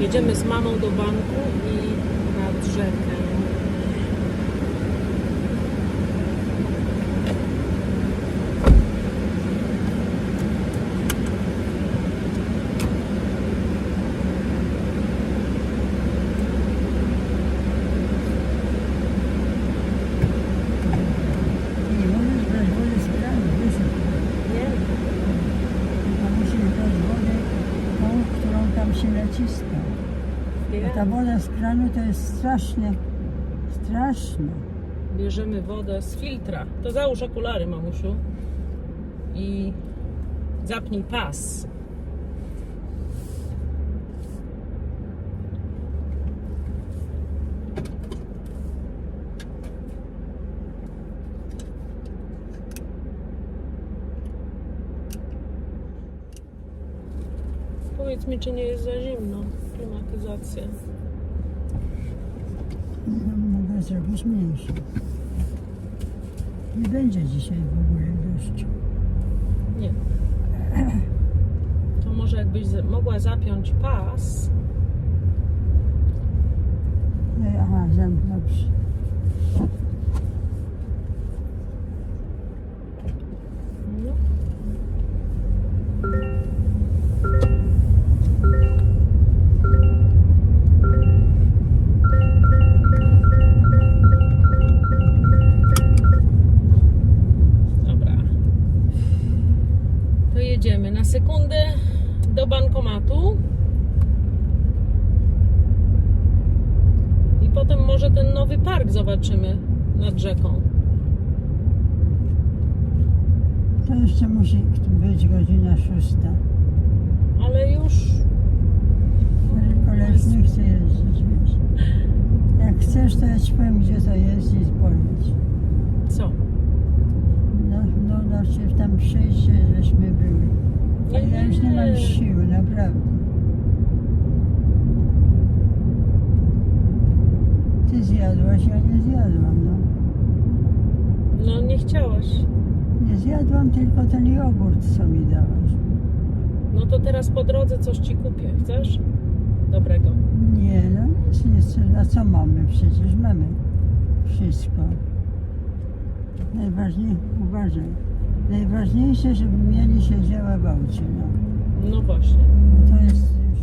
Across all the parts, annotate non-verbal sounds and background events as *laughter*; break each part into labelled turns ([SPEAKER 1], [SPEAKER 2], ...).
[SPEAKER 1] Jedziemy z mamą do banku i nad rzekę.
[SPEAKER 2] Nie możesz ta woda z kranu to jest strasznie, straszne.
[SPEAKER 1] Bierzemy wodę z filtra. To załóż okulary, mamusiu. I zapnij pas. Powiedz mi, czy nie jest za zimno? Klimatyzacja.
[SPEAKER 2] Zrobić mniejsze. Nie będzie dzisiaj w ogóle deszczu.
[SPEAKER 1] Nie. To może jakbyś z- mogła zapiąć pas.
[SPEAKER 2] No, aha, zam, dobrze. Być godzina szósta.
[SPEAKER 1] Ale już
[SPEAKER 2] Ale koleś nie chce jeździć, wiesz. Jak chcesz, to ja ci powiem, gdzie to jest i powiedz.
[SPEAKER 1] co?
[SPEAKER 2] No, no, no, się tam przejście, żeśmy byli.
[SPEAKER 1] Nie,
[SPEAKER 2] Ale ja już nie
[SPEAKER 1] nie.
[SPEAKER 2] mam siły, naprawdę. Ty zjadłaś, ja nie zjadłam, no.
[SPEAKER 1] No nie chciałaś.
[SPEAKER 2] Nie zjadłam tylko ten jogurt, co mi dałaś.
[SPEAKER 1] No to teraz po drodze coś ci kupię. Chcesz? Dobrego.
[SPEAKER 2] Nie, no nic nie chcę. A co mamy? Przecież mamy wszystko. Najważniej, uważaj. Najważniejsze, żeby mieli siedziała w aucie, no.
[SPEAKER 1] No właśnie.
[SPEAKER 2] To jest już...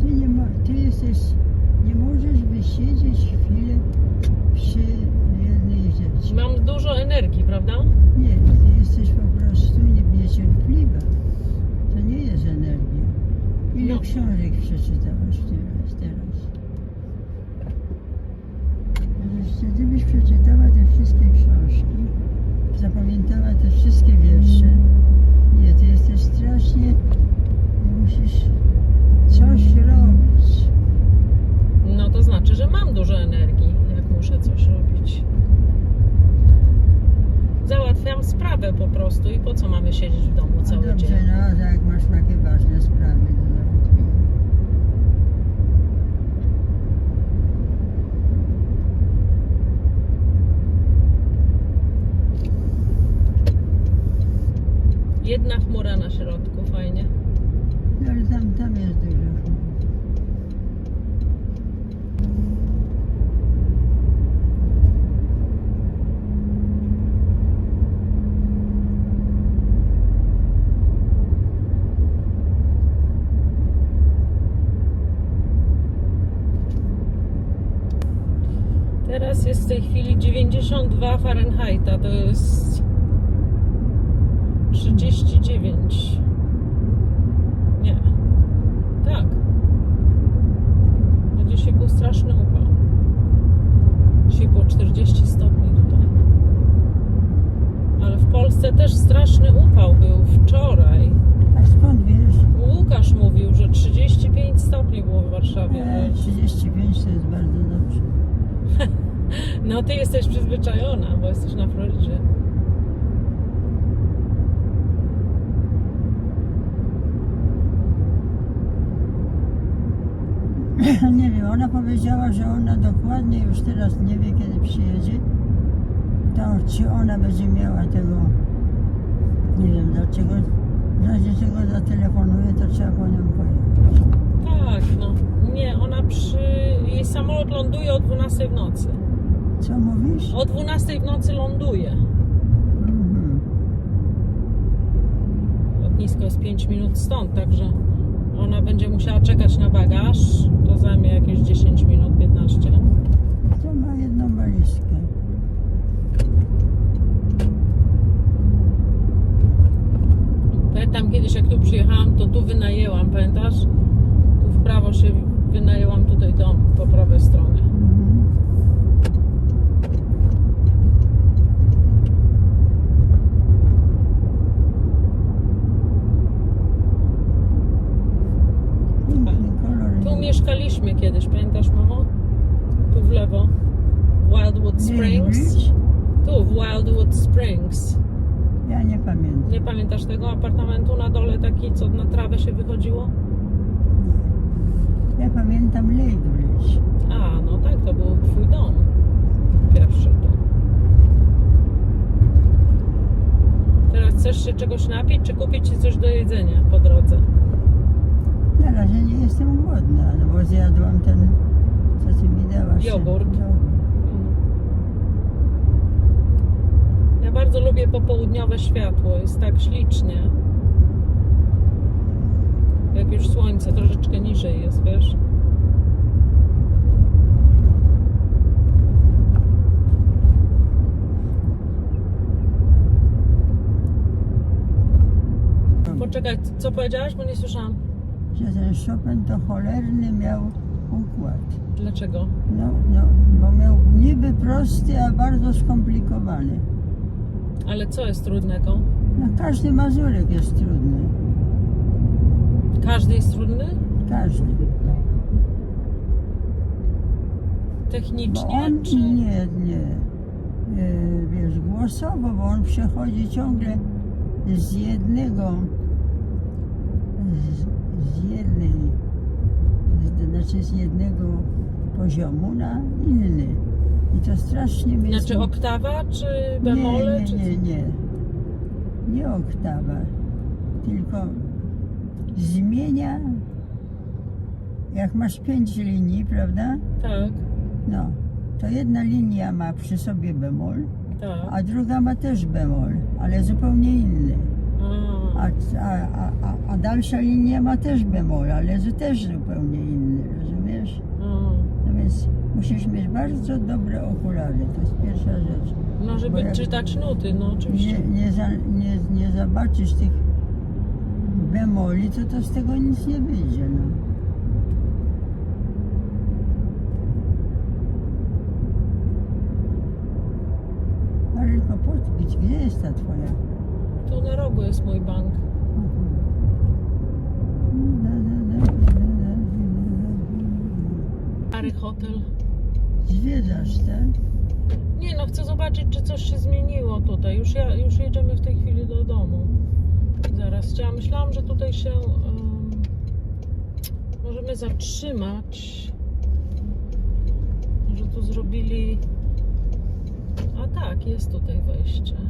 [SPEAKER 2] Ty, nie ty jesteś... Nie możesz wysiedzieć chwilę przy jednej rzeczy.
[SPEAKER 1] Mam prawda?
[SPEAKER 2] Nie, ty jesteś po prostu nie- niecierpliwa. To nie jest energia. Ile
[SPEAKER 1] No.
[SPEAKER 2] książek przeczytałaś teraz? teraz? Żebyś- Gdybyś przeczytała te wszystkie książki, zapamiętała te wszystkie wiersze, nie, ty jesteś strasznie, musisz coś robić.
[SPEAKER 1] No to znaczy, że mam dużo energii, jak muszę coś robić. Załatwiam sprawę po prostu i po co mamy siedzieć w domu cały
[SPEAKER 2] dobrze,
[SPEAKER 1] dzień?
[SPEAKER 2] no, jak masz takie
[SPEAKER 1] 62 Fahrenheita to jest 39 No ty jesteś przyzwyczajona, bo jesteś na Florydzie. *laughs*
[SPEAKER 2] nie wiem, ona powiedziała, że ona dokładnie już teraz nie wie, kiedy przyjedzie. To czy ona będzie miała tego, nie wiem dlaczego, w razie czego zatelefonuje, to trzeba po nią pojechać. Tak, no. Nie, ona przy...
[SPEAKER 1] jej samolot ląduje o 12 w nocy.
[SPEAKER 2] Co mówisz?
[SPEAKER 1] O 12 w nocy ląduje.
[SPEAKER 2] Mhm.
[SPEAKER 1] Lotnisko jest 5 minut stąd, także ona będzie musiała czekać na bagaż. To zajmie jakieś 10 minut, 15.
[SPEAKER 2] To ma jedną walizkę.
[SPEAKER 1] Pamiętam kiedyś, jak tu przyjechałam, to tu wynajęłam, pamiętasz? Tu w prawo się wynajęłam tutaj dom po prawej stronie.
[SPEAKER 2] Mhm.
[SPEAKER 1] Mieszkaliśmy kiedyś, pamiętasz, mamo? Tu w lewo. Wildwood Springs.
[SPEAKER 2] Bridge?
[SPEAKER 1] Tu, w Wildwood Springs.
[SPEAKER 2] Ja nie pamiętam.
[SPEAKER 1] Nie pamiętasz tego apartamentu na dole, taki, co na trawę się wychodziło?
[SPEAKER 2] Ja pamiętam Lake Bridge.
[SPEAKER 1] A, no tak, to był twój dom. Pierwszy tu. Teraz chcesz się czegoś napić, czy kupić ci coś do jedzenia po drodze?
[SPEAKER 2] Na razie nie jestem głodna, no bo zjadłam ten, co ty mi dałaś.
[SPEAKER 1] Jogurt.
[SPEAKER 2] Jogurt.
[SPEAKER 1] Ja bardzo lubię popołudniowe światło, jest tak ślicznie. Jak już słońce troszeczkę niżej jest, wiesz? Poczekaj, co powiedziałaś, bo nie słyszałam.
[SPEAKER 2] Że ten Chopin to cholerny miał układ.
[SPEAKER 1] Dlaczego?
[SPEAKER 2] No, no, bo miał niby prosty, a bardzo skomplikowany.
[SPEAKER 1] Ale co jest trudnego?
[SPEAKER 2] No, każdy mazurek jest trudny.
[SPEAKER 1] Każdy jest trudny?
[SPEAKER 2] Każdy. Bo
[SPEAKER 1] Technicznie?
[SPEAKER 2] on
[SPEAKER 1] czy...
[SPEAKER 2] nie, nie. E, wiesz, głosowo, bo on przechodzi ciągle z jednego, z, z jednej, z, znaczy z jednego poziomu na inny. I to strasznie mnie
[SPEAKER 1] Znaczy oktawa, czy bemole?
[SPEAKER 2] Nie,
[SPEAKER 1] czy
[SPEAKER 2] nie,
[SPEAKER 1] co?
[SPEAKER 2] nie, nie. Nie oktawa, tylko zmienia. Jak masz pięć linii, prawda?
[SPEAKER 1] Tak,
[SPEAKER 2] No, to jedna linia ma przy sobie bemol,
[SPEAKER 1] tak.
[SPEAKER 2] a druga ma też bemol, ale zupełnie inny.
[SPEAKER 1] A,
[SPEAKER 2] A, a, a, a, dalsza linia ma też bemol, ale zu- też zupełnie inny, rozumiesz?
[SPEAKER 1] a.
[SPEAKER 2] No więc musisz mieć bardzo dobre okulary, to jest pierwsza rzecz.
[SPEAKER 1] No, żeby
[SPEAKER 2] jak-
[SPEAKER 1] czytać nuty, no oczywiście.
[SPEAKER 2] Nie, nie, za, nie, nie zobaczysz tych bemoli, to, to z tego nic nie wyjdzie. No. Marylko, podbić, gdzie jest ta twoja?
[SPEAKER 1] Tu na rogu jest mój bank. Stary hotel.
[SPEAKER 2] Zwiedzasz, tak?
[SPEAKER 1] Nie no, chcę zobaczyć, czy coś się zmieniło tutaj. Już, ja, już jedziemy w tej chwili do domu. Zaraz chciałam, myślałam, że tutaj się em, możemy zatrzymać. Że tu zrobili. A tak, jest tutaj wejście.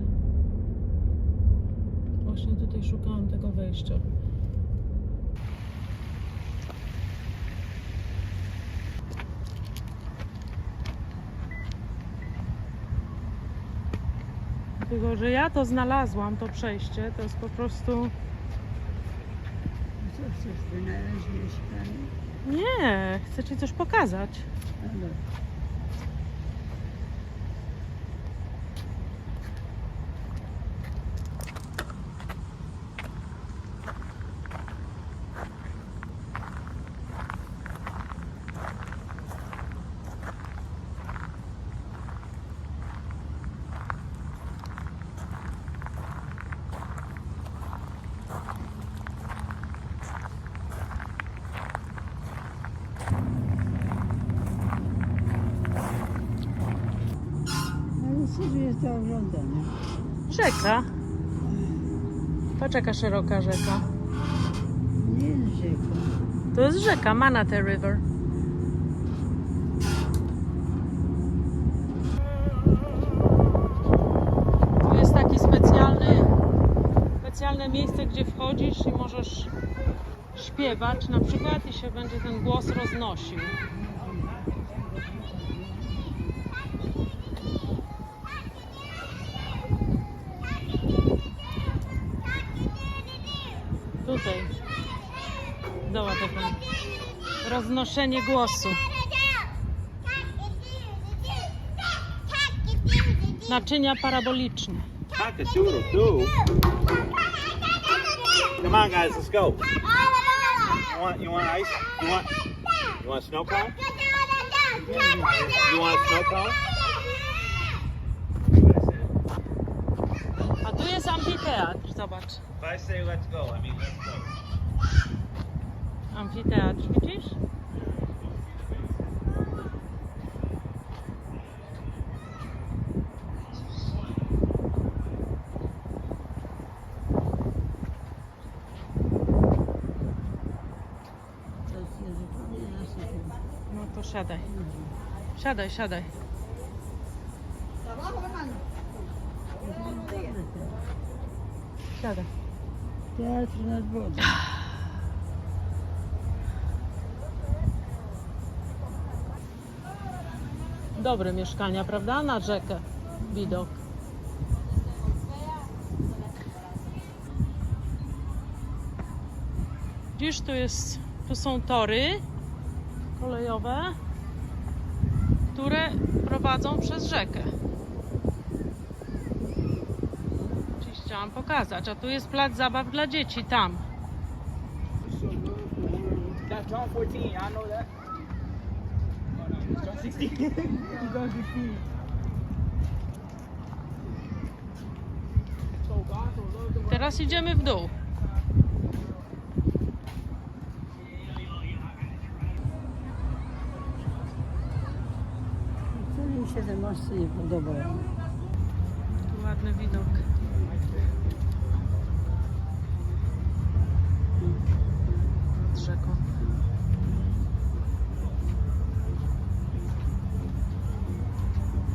[SPEAKER 1] Właśnie tutaj szukałam tego wejścia. Tylko, że ja to znalazłam, to przejście, to jest po prostu...
[SPEAKER 2] Co chcesz wynaleźć mieszkanie?
[SPEAKER 1] Nie, chcę Ci coś pokazać.
[SPEAKER 2] Ale oglądania?
[SPEAKER 1] Rzeka. Patrz jaka szeroka rzeka.
[SPEAKER 2] Nie jest rzeka.
[SPEAKER 1] To jest rzeka, Manatee River. Tu jest taki specjalny, specjalne miejsce, gdzie wchodzisz i możesz śpiewać na przykład i się będzie ten głos roznosił. Tutaj. Zobacz, roznoszenie głosu. Naczynia paraboliczne.
[SPEAKER 3] Doo. Come on, guys, let's go. You want you want ice? You want you want snow cone? You want a snow cone?
[SPEAKER 1] A tu jest amfiteatr, zobacz.
[SPEAKER 3] If I say let's go, I mean let's go.
[SPEAKER 1] Amfiteatr,
[SPEAKER 2] inaczej.
[SPEAKER 1] No to siadaj. Siadaj, siadaj. Siadaj.
[SPEAKER 2] Teatr nad wodą.
[SPEAKER 1] Dobre mieszkania, prawda? Na rzekę widok. Widzisz, tu jest, tu są tory kolejowe, które prowadzą przez rzekę. Ci chciałam pokazać, a tu jest plac zabaw dla dzieci, tam.
[SPEAKER 4] That's John 14, I know that. John 16. John 16. So God so loved the world.
[SPEAKER 1] Teraz idziemy w dół.
[SPEAKER 2] Co mi się te mosty nie.
[SPEAKER 1] Tu ładny widok.